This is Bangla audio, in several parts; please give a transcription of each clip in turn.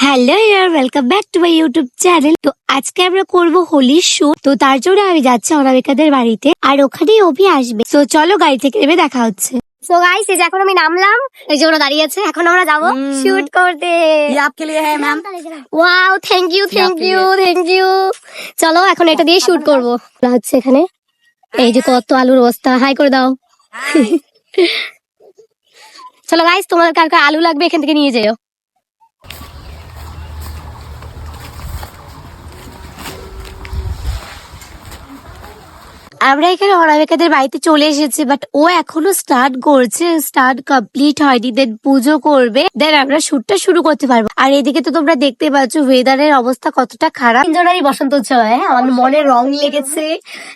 Hello year welcome back to my YouTube channel তো আজকে আমরা করব হোলির শো তো তার জন্য আমি যাচ্ছি অনামিকাদের বাড়িতে আর ওখানেই অভি আসবে। তো চলো গাড়ি থেকে নেমে দেখা হচ্ছে। সো গাইস এই যে এখন আমি নামলাম এই যে ওরা দাঁড়িয়ে আছে এখন আমরা যাব শুট করতে। আপকে লিয়ে হ্যাঁ ma'am wow thank you thank you thank you চলো এখন এটা দিয়ে শুট করব। হচ্ছে এখানে। এই যে কত আলুর বস্তা। হাই করে দাও। চলো গাইস তোমাদের কার কার আলু লাগবে এখান থেকে নিয়ে যেও। আমরা এখানে অনামিকাদের বাড়িতে চলে এসেছি বাট ও এখনও স্টার্ট করছে স্টার্ট কমপ্লিট হয়নি দেন পুজো করবে দেন আমরা শুটটা শুরু করতে পারব। আর এদিকে তো তোমরা দেখতে পাচ্ছ ওয়েদারের অবস্থা কতটা খারাপ। তিনজনেরই বসন্ত উৎসব হ্যাঁ আমাদের মনে রং লেগেছে।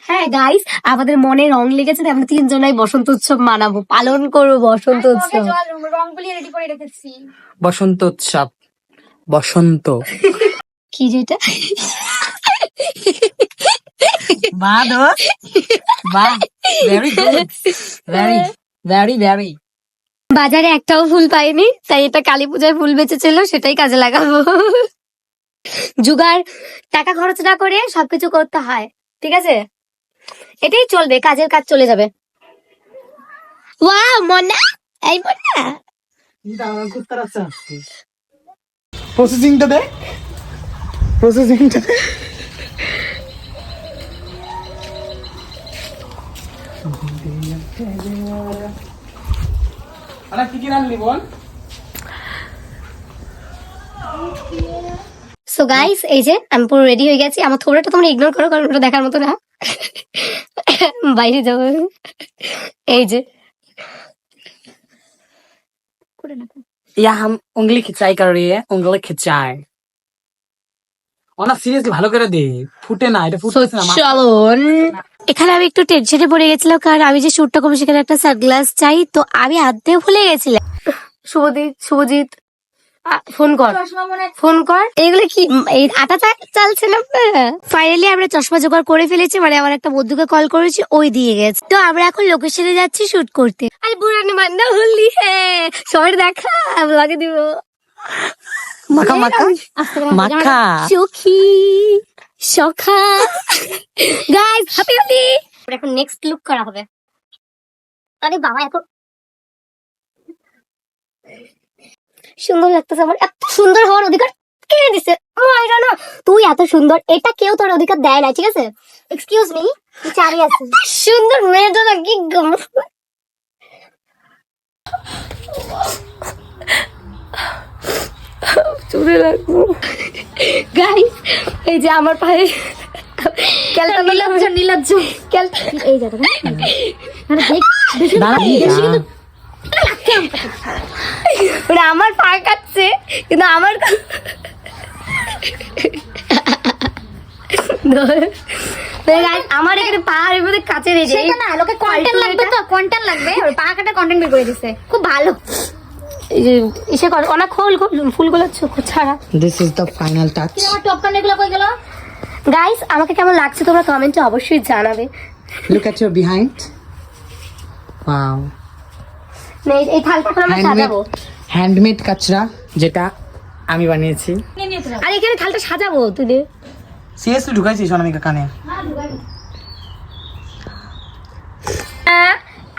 হ্যাঁ গাইস আমাদের মনে রং লেগেছে আমরা তিনজনাই বসন্ত উৎসব মানাবো পালন করব বসন্ত উৎসব। রংগুলি রেডি করে রেখেছি। বসন্ত উৎসব বসন্ত। কি যেটা? বাহ very good very very very বাজারে একটাও ফুল পাইনি তাই এটা কালী পূজায় ফুল বেঁচেছিল সেটাই কাজে লাগাবো। জুগার টাকা খরচ না করে সবকিছু করতে হয় ঠিক আছে? এটাই চলবে কাজের কাজ চলে যাবে। ওয়াও মনা এই মনা প্রসেসিংটা দেখ। প্রসেসিংটা আরে কি কি রান্নলি বল সো গাইস এই যে আমি পুরো রেডি হয়ে গেছি। আমার থোড়াটা তোমরা ইগনোর করো কারণ ওটা দেখার মতো না। বাইরে এই যে। ইয়া হাম উঙ্গলি খিচাই কারও রে উঙ্গলি খিচাই। অনা সিরিয়াসলি ভালো করে দে। ফুটে না এটা ফুটে না চলুন। এখানে আমি একটু টেনশনে পড়ে গেছিলাম কারণ আমি যে শুটটা করব সেখানে একটা সানগ্লাস চাই তো আমি আনতে ভুলে গেছিলাম। শুভজিৎ শুভজিৎ ফোন কর। ফোন কর। এগুলো কি এই আটা চালছে না? ফাইনালি আমরা চশমা জোগাড় করে ফেলেছি মানে আমার একটা বন্ধুকে কল করেছি ওই দিয়ে গেছে। তো আমরা এখন লোকেশনে যাচ্ছি শুট করতে। আরে বুড়ানি মান্না হলি হ্যাঁ সবাই দেখা ব্লগে দিব। মাখা মাখা। মাখা। সখী। সখা। গাইস হ্যাপি হোলি এখন নেক্সট লুক করা হবে। আরে বাবা এখন সুন্দর লাগতেছে আমার। এত সুন্দর হওয়ার অধিকার কে দিছে? মাইরা না তুই এত সুন্দর এটা কেউ তোর অধিকার দেয় না ঠিক আছে? এক্সকিউজ মি চারি আছে। সুন্দর মেয়েটা না কি গম। চুরে লাগবো। গাইস এই যে আমার পায়ে এই আমার পা কাটছে কিন্তু আমার আমার এখানে পা এর মধ্যে কাছে রেখে না লোকে কন্টেন্ট লাগবে তো কন্টেন্ট লাগবে। ওর পা কাটা কন্টেন্ট বের করে দিছে। খুব ভালো। ইসে কর অনেক খোল ফুলগুলো চোখ ছাড়া। This is the final touch কি আমার টপ কান এগুলো কই গেল? গাইস আমাকে কেমন লাগছে তোমরা কমেন্টে অবশ্যই জানাবে। Look at your behind wow না, এই- এই থালটা আমরা সাজাবো। হ্যান্ডমেড কাচরা যেটা আমি বানিয়েছি। আর এখানে থালটা সাজাবো তুই দে। সিরিয়াসলি ঢুকাইছিস অনামিকা কানে?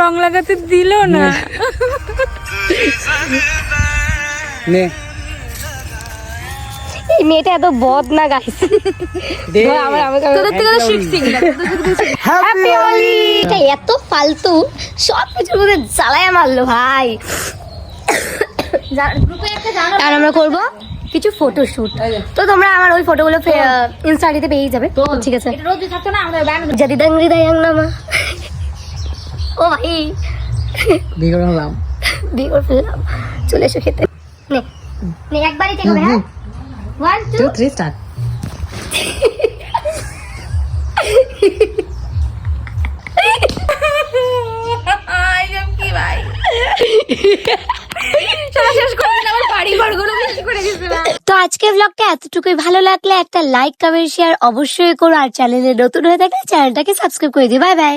রং লাগাতে দিল না। এই মেয়েটা এত বদ না গাইস আমার আমার তোদের থেকে তো শিখছি হ্যাপি হোলি এটা এত ফালতু। সব কিছুর মধ্যে জ্বালায় মারলো ভাই। আর আমরা করব কিছু ফটোশুট তো তোমরা আমার ওই ফটোগুলো ইনস্টাডিতে পেয়েই যাবে। তো ঠিক আছে। এটা রোদ থাকতো না আমাদের যদি দায়াং নামা ও ভাই। হলাম বিয়ে ফেললাম। চলে এসো খেতে। নে। নে একবারই হ্যাঁ? ঘরগুলো শেষ করে দিছে না তো আজকে ব্লগটা এতটুকুই ভালো লাগলে একটা লাইক কমেন্ট শেয়ার অবশ্যই করো আর চ্যানেলে নতুন হয়ে থাকলে চ্যানেলটাকে সাবস্ক্রাইব করে দিও। Bye bye